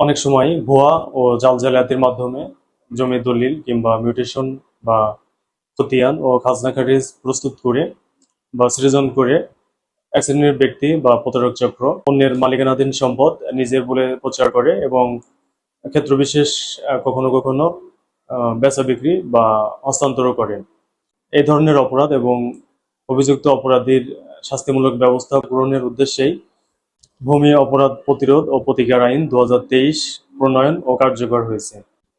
অনেক সময় ভুয়া ও জাল জালিয়াতির মাধ্যমে জমি দলিল কিংবা মিউটেশন বা খতিয়ান ও খাজনা খারিজ প্রস্তুত করে বা সৃজন করে এক শ্রেণির ব্যক্তি বা প্রতারক চক্র অন্যের মালিকানাধীন সম্পদ নিজের বলে প্রচার করে এবং ক্ষেত্রবিশেষ কখনো কখনো বেচা বিক্রি বা হস্তান্তর করে। এই ধরনের অপরাধ এবং অভিযুক্ত অপরাধীর শাস্তিমূলক ব্যবস্থা গ্রহণের উদ্দেশ্যেই ভূমি অপরাধ প্রতিরোধ ও প্রতিকার আইন দুহাজার তেইশ প্রণয়ন ও কার্যকর হয়েছে।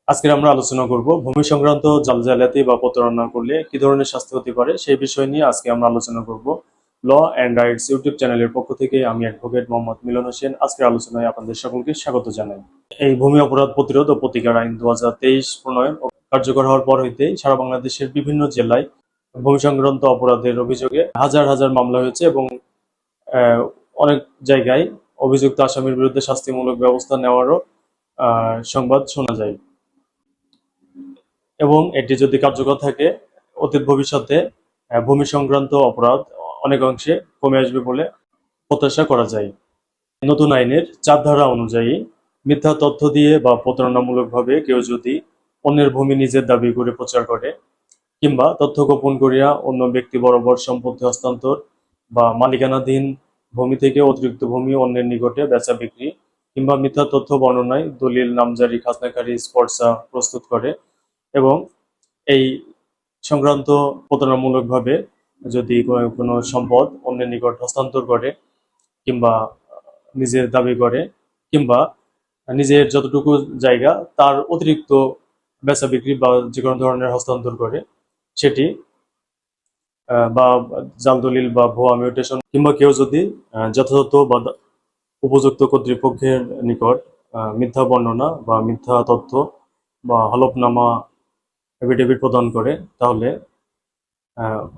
আজকে আমরা আলোচনা করব ভূমি সংক্রান্ত জাল জালিয়াতি বা প্রতারণা করলে কি ধরনের শাস্তি হতে পারে সেই বিষয় নিয়ে আজকে আমরা আলোচনা করব। ল অ্যান্ড রাইটস ইউটিউব চ্যানেলের পক্ষ থেকে আমি অ্যাডভোকেট মোহাম্মদ মিলন হোসেন। আজকের আলোচনায় আপনাদের সকলকে স্বাগত জানাই। এই ভূমি অপরাধ প্রতিরোধ ও প্রতিকার আইন দু হাজার তেইশ প্রণয়ন ও কার্যকর হওয়ার পর হইতে সারা বাংলাদেশের বিভিন্ন জেলায় ভূমি সংক্রান্ত অপরাধের অভিযোগে হাজার হাজার মামলা হয়েছে এবং অনেক জায়গায় অভিযুক্ত আসামির বিরুদ্ধে শাস্তিমূলক ব্যবস্থা নেওয়ারও সংবাদ শোনা যায়। এবং এটি যদি কার্যকর থাকে, অতীত ভবিষ্যতে ভূমি সংক্রান্ত অপরাধ অনেক অংশে কমে আসবে বলে প্রত্যাশা করা যায়। নতুন আইনের চার ধারা অনুযায়ী মিথ্যা তথ্য দিয়ে বা প্রতারণামূলকভাবে কেউ যদি অন্যের ভূমি নিজের দাবি করে প্রচার করে, কিংবা তথ্য গোপন করিয়া অন্য ব্যক্তি বরাবর সম্পত্তি হস্তান্তর বা মালিকানাধীন ভূমি থেকে অতিরিক্ত ভূমি অন্যের নিকটে বেচা বিক্রি কিংবা মিথ্যা তথ্য বর্ণনায় দলিল, নামজারি খাজনাকারী স্পর্শা প্রস্তুত করে এবং এই সংক্রান্ত প্রতারণামূলকভাবে যদি কোনো সম্পদ অন্যের নিকট হস্তান্তর করে কিংবা নিজের দাবি করে কিংবা নিজের যতটুকু জায়গা তার অতিরিক্ত বেচা বিক্রি বা যে কোনো ধরনের হস্তান্তর করে, সেটি বা জাল দলিল বা ভুয়া মিউটেশন কিংবা কেউ যদি যথাযথ বা উপযুক্ত কর্তৃপক্ষের নিকট মিথ্যা বর্ণনা বা মিথ্যা তথ্য বা হলফনামা এফিডেভিট প্রদান করে, তাহলে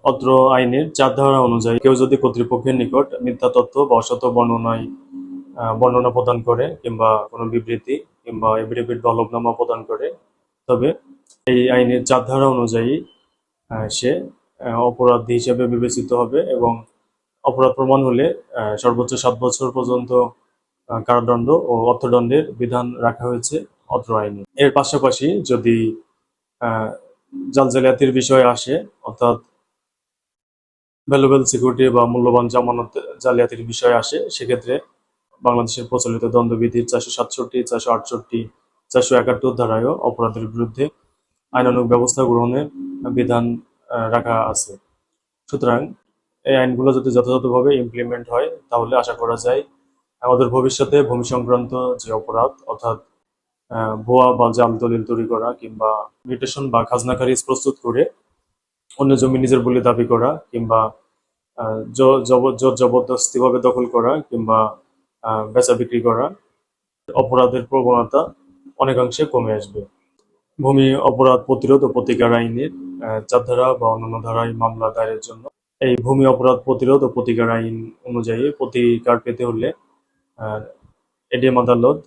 অত্র আইনের চার ধারা অনুযায়ী কেউ যদি কর্তৃপক্ষের নিকট মিথ্যা তথ্য বা অসত বর্ণনায় বর্ণনা প্রদান করে কিংবা কোনো বিবৃতি কিংবা এফিডেভিট বা হলফনামা প্রদান করে, তবে এই আইনের চার ধারা অনুযায়ী সে অপরাধী হিসেবে বিবেচিত হবে এবং অপরাধ প্রমাণ হলে সর্বোচ্চ সাত বছর পর্যন্ত কারাদণ্ড ও অর্থদণ্ডের বিধান রাখা হয়েছে অত্র আইনে। এর পাশাপাশি যদি আহ, জাল বিষয় আসে অর্থাৎ ভ্যালুবেল সিকিউরিটি বা মূল্যবান জামানত জালিয়াতির বিষয় আসে সেক্ষেত্রে বাংলাদেশের প্রচলিত দণ্ডবিধির চারশো সাতষট্টি চারশো আটষট্টি চারশো একাত্তর ধারায়ও অপরাধের বিরুদ্ধে আইনানুগ ব্যবস্থা গ্রহণের বিধান রাখা আছে। সুতরাং এই আইনগুলো যদি যথাযথভাবে ইমপ্লিমেন্ট হয়, তাহলে আশা করা যায় আমাদের ভবিষ্যতে ভূমি সংক্রান্ত যে অপরাধ, অর্থাৎ ভুয়া বা জাল দলিল তৈরি করা কিংবা মিউটেশন বা খাজনা খারিজ প্রস্তুত করে অন্য জমি নিজের বলে দাবি করা কিংবা জোর জবরদস্তিভাবে দখল করা কিংবা বেচা বিক্রি করা, অপরাধের প্রবণতা অনেকাংশে কমে আসবে। ভূমি অপরাধ প্রতিরোধ ও প্রতিকার আইনের আহ, চার ধারা বা অন্যান্য ধারায় মামলা দায়ের জন্য। এই ভূমি অপরাধ প্রতিরোধ ও প্রতিকার আইন অনুযায়ী প্রতিকার পেতে হলে এডিএম আদালত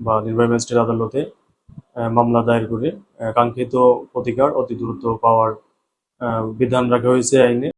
বা নির্বাহী ম্যাজিস্ট্রেট আদালতে মামলা দায়ের করে কাঙ্ক্ষিত প্রতিকার অতি দ্রুত পাওয়ার বিধান রাখা হয়েছে আইনে।